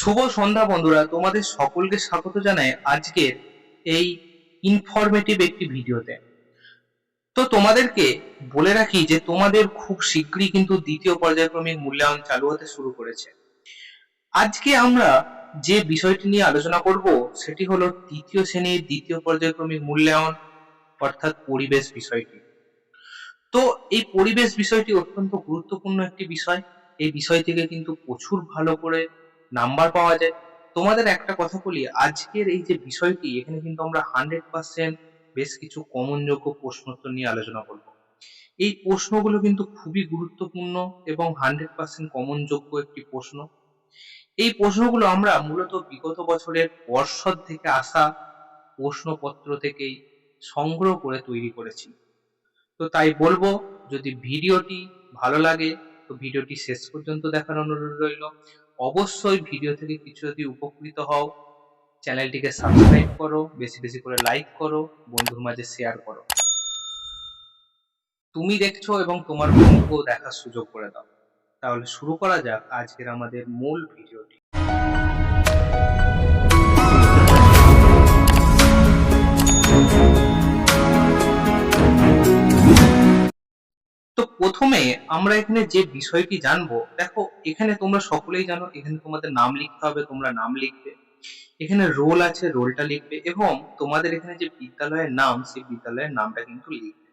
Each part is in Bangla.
শুভ সন্ধ্যা বন্ধুরা, তোমাদের সকলকে স্বাগত জানাই আজকের এই ইনফরমেটিভ একটি ভিডিওতে। তো তোমাদেরকে বলে রাখি যে, তোমাদের খুব শীঘ্রই কিন্তু দ্বিতীয় পর্যায়ক্রমিক মূল্যায়ন চালু হতে শুরু করেছে। আজকে আমরা যে বিষয়টি নিয়ে আলোচনা করব, সেটি হলো তৃতীয় শ্রেণির দ্বিতীয় পর্যায়ক্রমিক মূল্যায়ন, অর্থাৎ পরিবেশ বিষয়টি। তো এই পরিবেশ বিষয়টি অত্যন্ত গুরুত্বপূর্ণ একটি বিষয়। এই বিষয় থেকে কিন্তু প্রচুর ভালো করে নাম্বার পাওয়া যায়। তোমাদের একটা কথা বলি, আজকের এই যে বিষয়টি, এখানে কিন্তু আমরা হান্ড্রেড পার্সেন্ট বেশ কিছু কমনযোগ্য প্রশ্নোত্তর নিয়ে আলোচনা করব। এই প্রশ্নগুলো কিন্তু খুবই গুরুত্বপূর্ণ এবং হান্ড্রেড পার্সেন্ট কমনযোগ্য একটি প্রশ্ন। এই প্রশ্নগুলো আমরা মূলত বিগত বছরের পর্ষদ থেকে আসা প্রশ্নপত্র থেকেই সংগ্রহ করে তৈরি করেছি। তো তাই বলব, যদি ভিডিওটি ভালো লাগে, তো ভিডিওটি শেষ পর্যন্ত দেখার অনুরোধ রইল। অবশ্যই ভিডিও থেকে কিছু যদি উপকৃত হও চ্যানেলটিকে সাবস্ক্রাইব করো, বেশি বেশি করে লাইক করো, বন্ধুর মাঝে শেয়ার করো। তুমি দেখছ এবং তোমার বন্ধুকেও দেখার সুযোগ করে দাও। তাহলে শুরু করা যাক আজকের আমাদের মূল ভিডিওটি প্রথমে আমরা এখানে যে বিষয়টি জানব, দেখো এখানে তোমরা সকলেই জানো, এখানে তোমাদের নাম লিখতে হবে, তোমরা নাম লিখবে। এখানে রোল আছে রোলটা লিখবে এবং তোমাদের এখানে যে বিদ্যালয়ের নাম, সেই বিদ্যালয়ের নামটা কিন্তু লিখবে।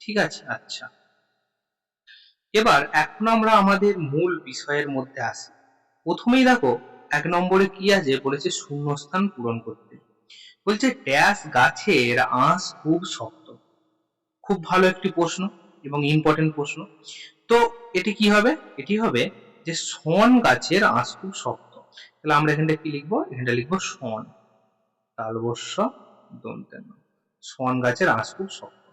ঠিক আছে? আচ্ছা। এবার এখন আমরা আমাদের মূল বিষয়ের মধ্যে আসি। প্রথমেই দেখো, এক নম্বরে কি আছে? বলেছে শূন্যস্থান পূরণ করতে। বলছে, ড্যাশ গাছের আঁশ খুব শক্ত। খুব ভালো একটি প্রশ্ন। এবং ইম্পর্টেন্ট প্রশ্ন। তো এটি কি হবে? এটি হবে যে শন গাছের আঁশ শক্ত। তাহলে আমরা এখানটা কি লিখব? এখানটা লিখব শন তালবস্য দন্তেন। শন গাছের আঁশ খুব শক্ত।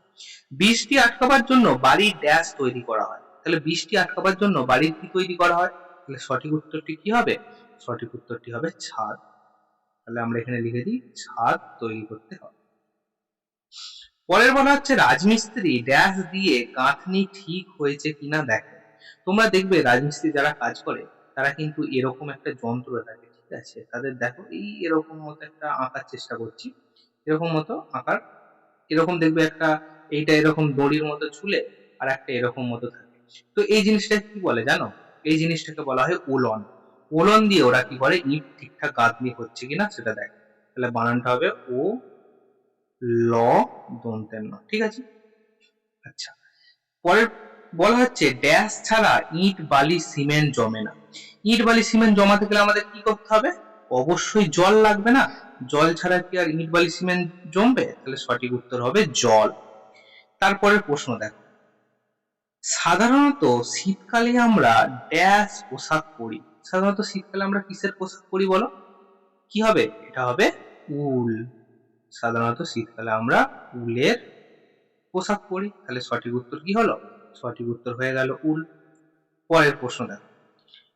বৃষ্টি আটকাবার জন্য বাড়ির ড্যাশ তৈরি করা হয়। তাহলে বৃষ্টি আটকাবার জন্য বাড়ির কি তৈরি করা হয়? তাহলে সঠিক উত্তরটি কি হবে? সঠিক উত্তরটি হবে ছাদ। তাহলে আমরা এখানে লিখে দিই, ছাদ তৈরি করতে হবে। পরের বলা হচ্ছে, রাজমিস্ত্রি ড্যাশ দিয়ে গাঁথনি ঠিক হয়েছে কিনা দেখে। তোমরা দেখবে রাজমিস্ত্রি যারা কাজ করে, তারা কিন্তু এরকম একটা যন্ত্র থাকে, ঠিক আছে? তাদের দেখো, এই এরকম মতো একটা আঁকার চেষ্টা করছি। এরকম মতো আঁকার, এরকম দেখবে একটা, এইটা এরকম দড়ির মতো ঝুলে আর একটা এরকম মতো থাকে। তো এই জিনিসটা কি বলে জানো? এই জিনিসটাকে বলা হয় ওলন। ওলন দিয়ে ওরা কি করে, ইট ঠিকঠাক গাঁথনি হচ্ছে কিনা সেটা দেখে। তাহলে বানানটা হবে ও ল দন্তের ন ঠিক আছে? আচ্ছা পরের বলা হচ্ছে ড্যাশ ছাড়া ইট, বালি, সিমেন্ট জমে না। ইট, বালি, সিমেন্ট জমাতে গেলে আমাদের কি করতে হবে? অবশ্যই জল লাগবে না। জল ছাড়া কি আর ইট, বালি, সিমেন্ট জমবে? তাহলে সঠিক উত্তর হবে জল। তারপরের প্রশ্ন দেখো। সাধারণত শীতকালে আমরা ড্যাশ পোশাক পরি। সাধারণত শীতকালে আমরা কিসের পোশাক পরি বলো? কি হবে? এটা হবে উল। সাধারণত শীতকালে আমরা উলের পোশাক পরি। তাহলে সঠিক উত্তর কি হলো? সঠিক উত্তর হয়ে গেল উল। পরের প্রশ্ন দেখো।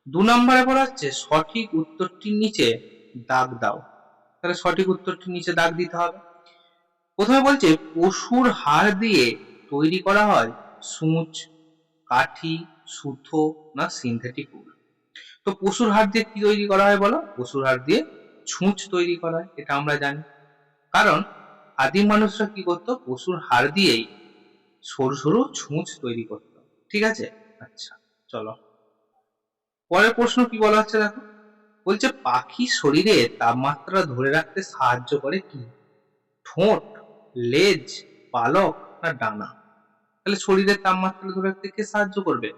দু নম্বরে বলা হচ্ছে, সঠিক উত্তরটির নিচে দাগ দাও। তাহলে সঠিক উত্তরটির নিচে দাগ দিতে হবে। প্রথমে বলছে, পশুর হাড় দিয়ে তৈরি করা হয় সূচ, কাঠি, সুতো না সিনথেটিক উল। তো পশুর হাড় দিয়ে কি তৈরি করা হয় বলো? পশুর হাড় দিয়ে ছুঁচ তৈরি করা হয়, এটা আমরা জানি। কারণ আদিম মানুষরা কি করতো? পশুর হাড় দিয়েই সরু সরু ছুঁচ তৈরি করতো। ঠিক আছে? আচ্ছা চলো। পরের প্রশ্ন কি বলা হচ্ছে দেখো? বলছে, পাখি শরীরে তাপমাত্রা ধরে রাখতে সাহায্য করে কি? ঠোঁট, লেজ, পালক না ডানা? তাহলে শরীরের তাপমাত্রা ধরে রাখতে কে সাহায্য করবে?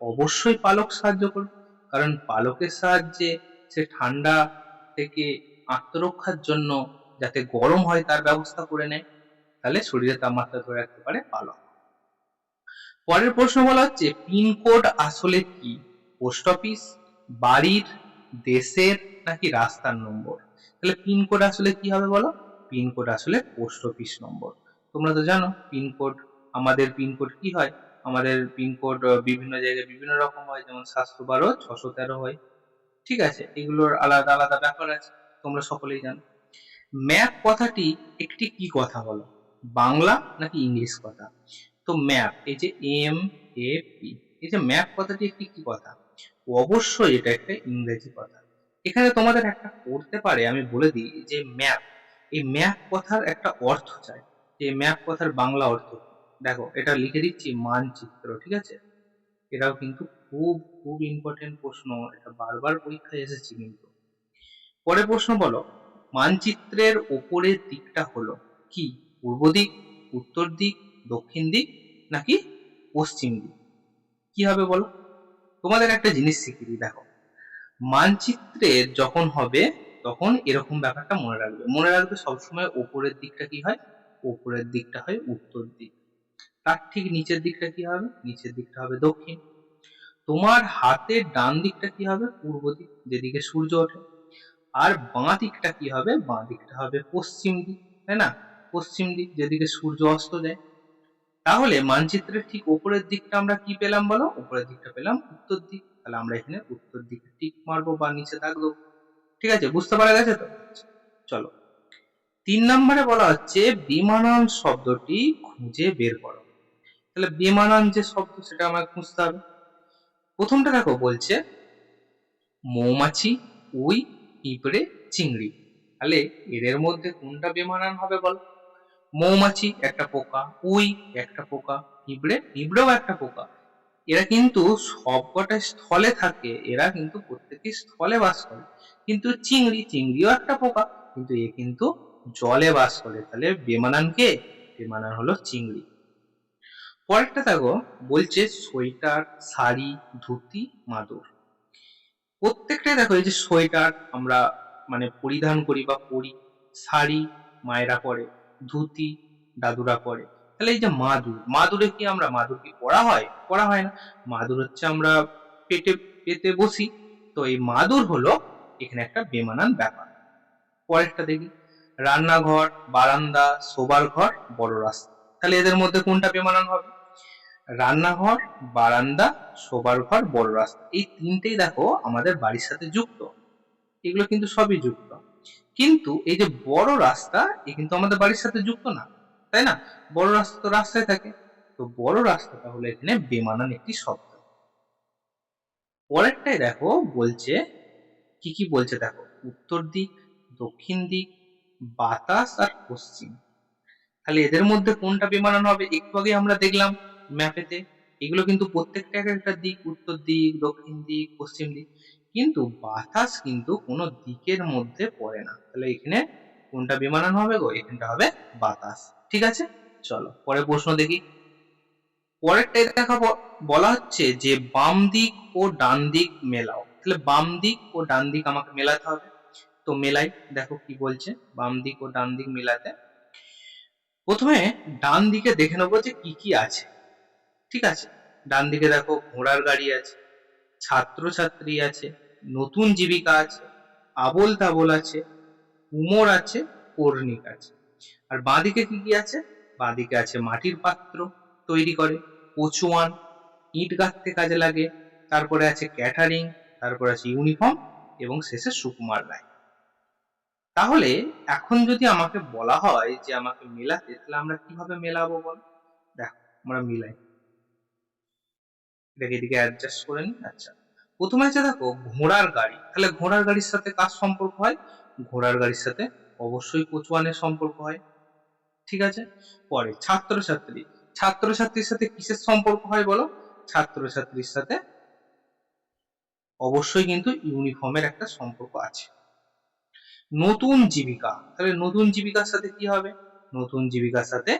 অবশ্যই পালক সাহায্য করবে। কারণ পালকের সাহায্যে সে ঠান্ডা থেকে আত্মরক্ষার জন্য যাতে গরম হয় তার ব্যবস্থা করে নেয়, তাহলে শরীরের তাপমাত্রা ধরে রাখতে পারে পালক পরের প্রশ্ন বলা হচ্ছে, পিনকোড আসলে কি? পোস্ট অফিস, বাড়ির, দেশের নাকি রাস্তার নম্বর? তাহলে পিনকোড আসলে কি হবে বলো? পিনকোড আসলে পোস্ট অফিস নম্বর। তোমরা তো জানো, পিনকোড, আমাদের পিনকোড কি হয়? আমাদের পিনকোড বিভিন্ন জায়গায় বিভিন্ন রকম হয়, যেমন সাতশো বারো, ছশো তেরো হয়। ঠিক আছে, এগুলোর আলাদা আলাদা ব্যাপার আছে, তোমরা সকলেই জানো। ম্যাপ কথাটি একটি কি কথা বলো? বাংলা নাকি ইংলিশ কথা? তো ম্যাপ, এই যে এম, এ, পি, এই যে ম্যাপ কথাটি একটি কি কথা? অবশ্যই এটা একটা ইংরেজি কথা। এখানে তোমাদের একটা পড়তে পারে, আমি বলে দিই যে ম্যাপ। এই ম্যাপ কথার একটা অর্থ চাই। যে ম্যাপ কথার বাংলা অর্থ দেখো, এটা লিখে দিচ্ছি মানচিত্র, ঠিক আছে? এটাও কিন্তু খুব খুব ইম্পর্টেন্ট প্রশ্ন। এটা বারবার পরীক্ষায় এসেছে কিন্তু। পরে প্রশ্ন বলো। মানচিত্রের ওপরের দিকটা হলো কি? পূর্ব দিক, উত্তর দিক, দক্ষিণ দিক, নাকি পশ্চিম দিক? কি হবে বলো? তোমাদের একটা জিনিস শিখিয়ে দিই, দেখো। মানচিত্রে যখন হবে, তখন এরকম ব্যাপারটা মনে রাখবে। মনে রাখবে সবসময় ওপরের দিকটা কি হয়? ওপরের দিকটা হয় উত্তর দিক। তার ঠিক নিচের দিকটা কি হবে? নিচের দিকটা হবে দক্ষিণ। তোমার হাতের ডান দিকটা কি হবে? পূর্ব দিক, যেদিকে সূর্য ওঠে। আর বাঁ দিকটা কি হবে? বাঁ দিকটা হবে পশ্চিম দিক, তাই না? পশ্চিম দিক যেদিকে সূর্য অস্ত যায়। তাহলে মানচিত্রের ঠিক উপরের দিকটা আমরা কি পেলাম বলো? উপরের দিকটা পেলাম উত্তর দিক। তাহলে আমরা এখানে উত্তর দিকে টিক মারবো বা নিচে থাকব। ঠিক আছে? বুঝতে পারা গেছে তো? চলো। তিন নম্বরে বলা হচ্ছে বিমানান শব্দটি খুঁজে বের করো। তাহলে বিমানান যে শব্দ সেটা আমাকে খুঁজতে হবে। প্রথমটা দেখো বলছে মৌমাছি, উই পিঁপড়ে চিংড়ি। তাহলে এদের মধ্যে কোনটা বেমানান হবে বল? মৌমাছি একটা পোকা, উই একটা পোকা পিঁপড়ে পিঁপড়েও একটা পোকা। এরা কিন্তু সবকটা স্থলে থাকে, এরা কিন্তু প্রত্যেকটি স্থলে বাস করে। কিন্তু চিংড়ি, চিংড়িও একটা পোকা, কিন্তু এ কিন্তু জলে বাস করে। তাহলে বেমানান কে? বেমানান হলো চিংড়ি। পরেরটা দেখো, বলছে সোয়েটার, শাড়ি, ধুতি, মাদুর। প্রত্যেকটাই দেখো এই যে সোয়েটার আমরা মানে পরিধান করি বা পরি, শাড়ি মায়েরা পরে, ধুতি দাদুরা পরে। তাহলে এই যে মাদুর, মাদুরে কি আমরা, মাদুর কি পড়া হয়? পড়া হয় না। মাদুর হচ্ছে আমরা পেটে, পেতে বসি। তো এই মাদুর হলো এখানে একটা বেমানান ব্যাপার। পরেরটা দেখি। রান্নাঘর, বারান্দা, শোবার ঘর, বড় রাস্তা। তাহলে এদের মধ্যে কোনটা বেমানান হবে? রান্নাঘর, বারান্দা শোবার ঘর বড় রাস্তা এই তিনটেই দেখো আমাদের বাড়ির সাথে যুক্ত। এগুলো কিন্তু সবই যুক্ত। কিন্তু এই যে বড় রাস্তা, এ কিন্তু আমাদের বাড়ির সাথে যুক্ত না, তাই না? বড় রাস্তা তো রাস্তায় থাকে। তো বড় রাস্তাটা হলো এখানে বেমানান একটি শব্দ। পরেরটাই দেখো বলছে, কি কি বলছে দেখো? উত্তর দিক, দক্ষিণ দিক, বাতাস আর পশ্চিম। তাহলে এদের মধ্যে কোনটা বেমানান হবে? একটু আগে আমরা দেখলাম। ম্যাপেতে এগুলো কিন্তু প্রত্যেকটা এক একটা দিক, উত্তর দিক, দক্ষিণ দিক, পশ্চিম দিক, কিন্তু বাতাস কিন্তু কোনো দিকের মধ্যে পড়ে না। তাহলে এখানে কোনটা বেমানান হবে গো? এখানটা হবে বাতাস। ঠিক আছে? চলো পরে প্রশ্ন দেখি। পরেরটাই দেখা বলা হচ্ছে যে বাম দিক ও ডান দিক মেলাও। তাহলে বাম দিক ও ডান দিক আমাকে মেলাতে হবে। তো মেলাই, দেখো কি বলছে, বাম দিক ও ডান দিক মেলাতে। প্রথমে ডান দিকে দেখে নেব যে কি কি আছে। ঠিক আছে। ডান দিকে দেখো ঘোড়ার গাড়ি আছে, ছাত্রছাত্রী আছে, নতুন জীবিকা আছে আবোল তাবোল আছে উমর আছে, কর্ণিক আছে। আর বাঁদিকে কি কি আছে? বাঁদিকে আছে মাটির পাত্র তৈরি করে কচুয়ান ইট গাঁথতে কাজে লাগে, তারপরে আছে ক্যাটারিং, তারপরে আছে ইউনিফর্ম এবং শেষে সুকুমার রায় তাহলে এখন যদি আমাকে বলা হয় যে আমাকে মেলাতে, তাহলে আমরা কীভাবে মেলাবো বল? দেখো, আমরা মিলাই। এটাকে এদিকে অ্যাডজাস্ট করে নিই আচ্ছা। প্রথমে আছে দেখো, ঘোড়ার গাড়ি। তাহলে ঘোড়ার গাড়ির সাথে কার সম্পর্ক হয়? ঘোড়ার গাড়ির সাথে অবশ্যই কচুয়ানের সম্পর্ক হয়। ঠিক আছে? পরে, ছাত্রছাত্রী। ছাত্রছাত্রীর সাথে কিসের সম্পর্ক হয় বলো? ছাত্রছাত্রীর সাথে অবশ্যই কিন্তু ইউনিফর্মের একটা সম্পর্ক আছে। নতুন জীবিকা। তাহলে নতুন জীবিকার সাথে কি হবে? নতুন জীবিকার সাথে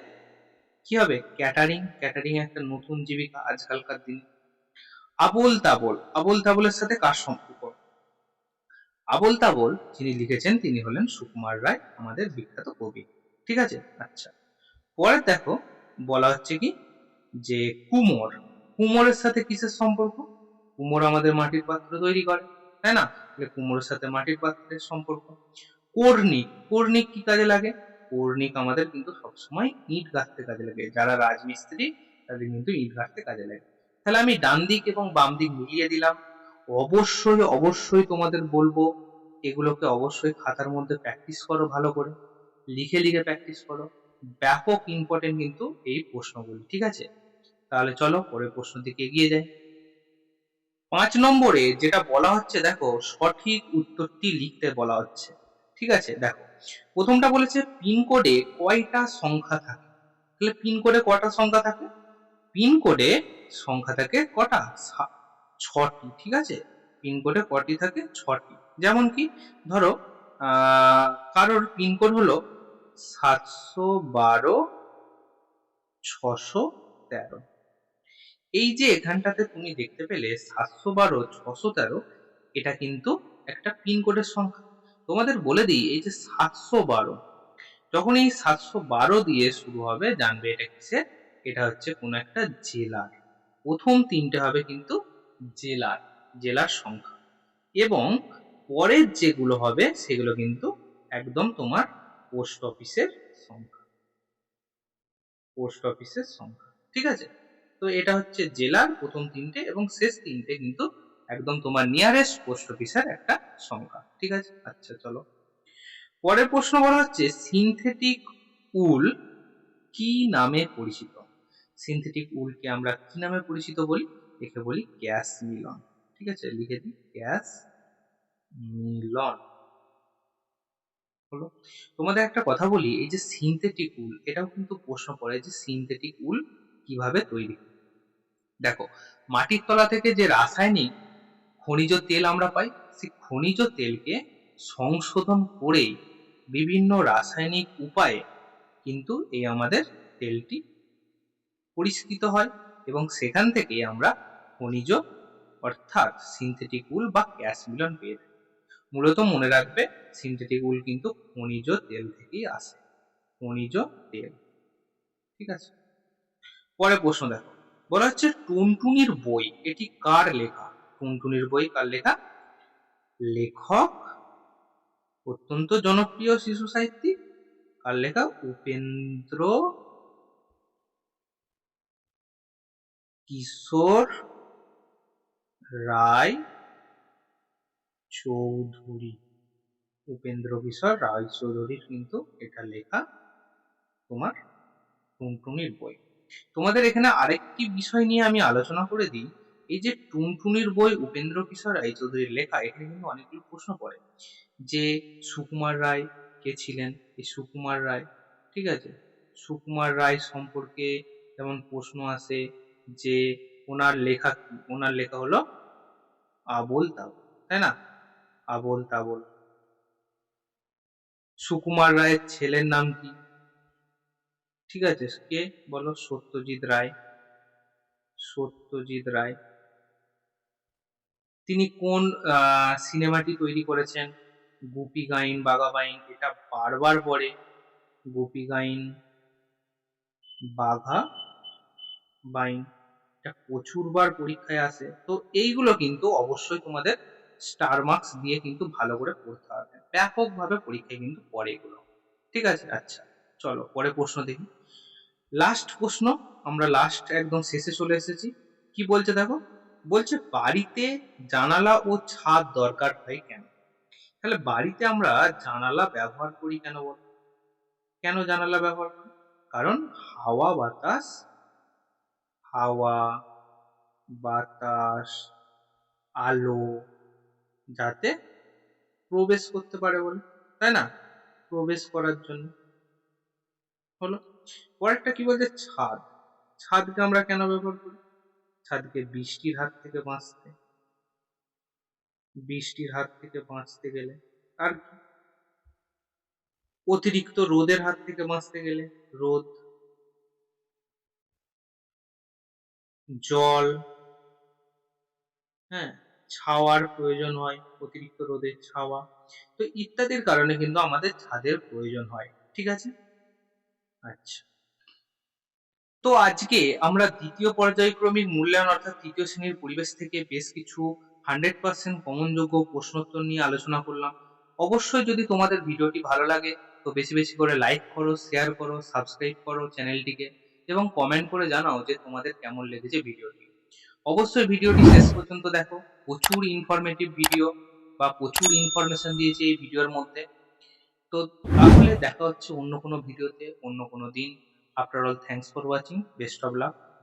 কি হবে? ক্যাটারিং ক্যাটারিং একটা নতুন জীবিকা আজকালকার দিনে। আবল তাবল। আবল তাবলের সাথে কার সম্পর্ক? আবল তাবল, যিনি লিখেছেন, তিনি হলেন সুকুমার রায়, আমাদের বিখ্যাত কবি। ঠিক আছে? আচ্ছা। পরে দেখো, বলা হচ্ছে কি? যে কুমোর। কুমোরের সাথে কিসের সম্পর্ক? কুমোর আমাদের মাটির পাত্র তৈরি করে, তাই না? কুমোরের সাথে মাটির পাত্রের সম্পর্ক। কর্ণিক। কর্ণিক কি কাজে লাগে? কর্ণিক আমাদের কিন্তু সবসময় ইট গাঁথতে কাজে লাগে। যারা রাজমিস্ত্রি, তাদের কিন্তু ইট গাঁথতে কাজে লাগে। তাহলে আমি ডান দিক এবং বাম দিক মিলিয়ে দিলাম। অবশ্যই অবশ্যই তোমাদের বলব, এগুলোকে অবশ্যই খাতার মধ্যে প্র্যাকটিস করো ভালো করে। লিখে লিখে প্র্যাকটিস করো। ব্যাপক ইম্পর্টেন্ট কিন্তু এই প্রশ্নগুলি, ঠিক আছে? তাহলে চলো পরের প্রশ্ন দিকে এগিয়ে যাই। পাঁচ নম্বরে যেটা বলা হচ্ছে, দেখো, সঠিক উত্তরটি লিখতে বলা হচ্ছে, ঠিক আছে? দেখো, প্রথমটা বলেছে পিনকোডে কয়টা সংখ্যা থাকে? তাহলে পিনকোডে কয়টা সংখ্যা থাকে? পিনকোডে সংখ্যা থাকে কটা? ছটি, ঠিক আছে? পিনকোডে কটি থাকে? ছটি। যেমন কি, ধরো কারোর পিনকোড হলো সাতশো বারো ছশো তেরো। এই যে এখানটাতে তুমি দেখতে পেলে সাতশো বারো, ছশো তেরো, এটা কিন্তু একটা পিনকোডের সংখ্যা। তোমাদের বলে দিই, এই যে সাতশো বারো, যখন এই সাতশো বারো দিয়ে শুরু হবে, জানবে এটা কিসের? এটা হচ্ছে কোনো একটা জেলার। প্রথম তিনটে হবে কিন্তু জেলার জেলার সংখ্যা। এবং পরের যেগুলো হবে, সেগুলো কিন্তু একদম তোমার পোস্ট অফিসের সংখ্যা। পোস্ট অফিসের সংখ্যা, ঠিক আছে? তো এটা হচ্ছে জেলার প্রথম তিনটে এবং শেষ তিনটে কিন্তু একদম তোমার নিয়ারেস্ট পোস্ট অফিসের একটা সংখ্যা, ঠিক আছে? আচ্ছা চলো। পরের প্রশ্ন বলা হচ্ছে সিনথেটিক উল কি নামে পরিচিত? সিনথেটিক উলকে আমরা কি নামে পরিচিত বলি? একে বলি গ্যাস মিলন ঠিক আছে? লিখে দিই গ্যাস মিলন হলো? তোমাদের একটা কথা বলি, এই যে সিনথেটিক উল এটাও কিন্তু প্রশ্ন পড়ে যে সিনথেটিক উল কীভাবে তৈরি দেখো, মাটির তলা থেকে যে রাসায়নিক খনিজ তেল আমরা পাই, সেই খনিজ তেলকে সংশোধন করে বিভিন্ন রাসায়নিক উপায়ে কিন্তু এই আমাদের তেলটি পরিষ্কৃত হয় এবং সেখান থেকে আমরা খনিজ, অর্থাৎ সিনথেটিক উল বা গ্যাস মিলন পেয়ে থাকি। মূলত মনে রাখবে সিনথেটিক উল কিন্তু খনিজ তেল থেকেই আসে। খনিজ তেল। ঠিক আছে? পরে প্রশ্ন দেখো। বলা হচ্ছে টুনটুনির বই, এটি কার লেখা? টুনটুনির বই কার লেখা? লেখক, অত্যন্ত জনপ্রিয় শিশু সাহিত্যিক। কার লেখা? উপেন্দ্র কিশোর রায় চৌধুরী। উপেন্দ্র কিশোর রায় চৌধুরীর কিন্তু এটা লেখা তোমার টুনটুনির বই। তোমাদের এখানে আরেকটি বিষয় নিয়ে আমি আলোচনা করে দিই। এই যে টুনটুনির বই উপেন্দ্র কিশোর রায় চৌধুরীর লেখা, এখানে কিন্তু অনেকগুলো প্রশ্ন পড়ে। যে সুকুমার রায় কে ছিলেন? এই সুকুমার রায়, ঠিক আছে? সুকুমার রায় সম্পর্কে যেমন প্রশ্ন আসে যে ওনার লেখা কি? ওনার লেখা হলো আবোল তাবোল, তাই না? আবোল তাবোল। সুকুমার রায়ের ছেলের নাম কি? ঠিক আছে, কে? বলো, সত্যজিৎ রায়। সত্যজিৎ রায়। তিনি কোন সিনেমাটি তৈরি করেছেন? গুপি গাইন, বাঘা বাইন, এটা বারবার পড়ে। গুপি গাইন, বাঘা বাইন। প্রচুরবার পরীক্ষায় আসে। তো এইগুলো কিন্তু অবশ্যই তোমাদের স্টার মার্কস দিয়ে কিন্তু ভালো করে পড়তে হবে। ব্যাপকভাবে পরীক্ষায় কিন্তু পড়ে এগুলো। ঠিক আছে? আচ্ছা চলো পরে প্রশ্ন দেখি। লাস্ট প্রশ্ন, আমরা লাস্ট একদম শেষে চলে এসেছি। কি বলছে দেখো? বলছে, বাড়িতে জানালা ও ছাদ দরকার হয় কেন? তাহলে বাড়িতে আমরা জানালা ব্যবহার করি কেন বল? কেন জানালা ব্যবহার করি? কারণ হাওয়া, বাতাস হাওয়া, বাতাস, আলো, যাতে প্রবেশ করতে পারে বলে, তাই না? প্রবেশ করার জন্য। হলো। পরেরটা কি বলছে? ছাদ। ছাদকে আমরা কেন ব্যবহার করি? ছাদকে বৃষ্টির হাত থেকে বাঁচতে। বৃষ্টির হাত থেকে বাঁচতে গেলে আর অতিরিক্ত রোদের হাত থেকে বাঁচতে গেলে রোদ জল হ্যাঁ ছাওয়ার প্রয়োজন হয়, অতিরিক্ত রোদের ছাওয়া, তো ইত্যাদির কারণে কিন্তু আমাদের ছাদের প্রয়োজন হয়, ঠিক আছে? আচ্ছা। তো আজকে আমরা দ্বিতীয় পর্যায়ক্রমিক মূল্যায়ন অর্থাৎ তৃতীয় শ্রেণির পরিবেশ থেকে বেশ কিছু হান্ড্রেড পার্সেন্ট কমনযোগ্য প্রশ্নোত্তর নিয়ে আলোচনা করলাম। অবশ্যই যদি তোমাদের ভিডিওটি ভালো লাগে, তো বেশি বেশি করে লাইক করো শেয়ার করো সাবস্ক্রাইব করো চ্যানেলটিকে। এবং কমেন্ট করে জানাও যে তোমাদের কেমন লেগেছে ভিডিওটি। অবশ্যই ভিডিওটি শেষ পর্যন্ত দেখো। প্রচুর ইনফরমেটিভ ভিডিও বা প্রচুর ইনফরমেশন দিয়েছে এই ভিডিওর মধ্যে। তো তাহলে দেখা হচ্ছে অন্য কোনো ভিডিওতে অন্য কোনো দিন। After all thanks for watching best of luck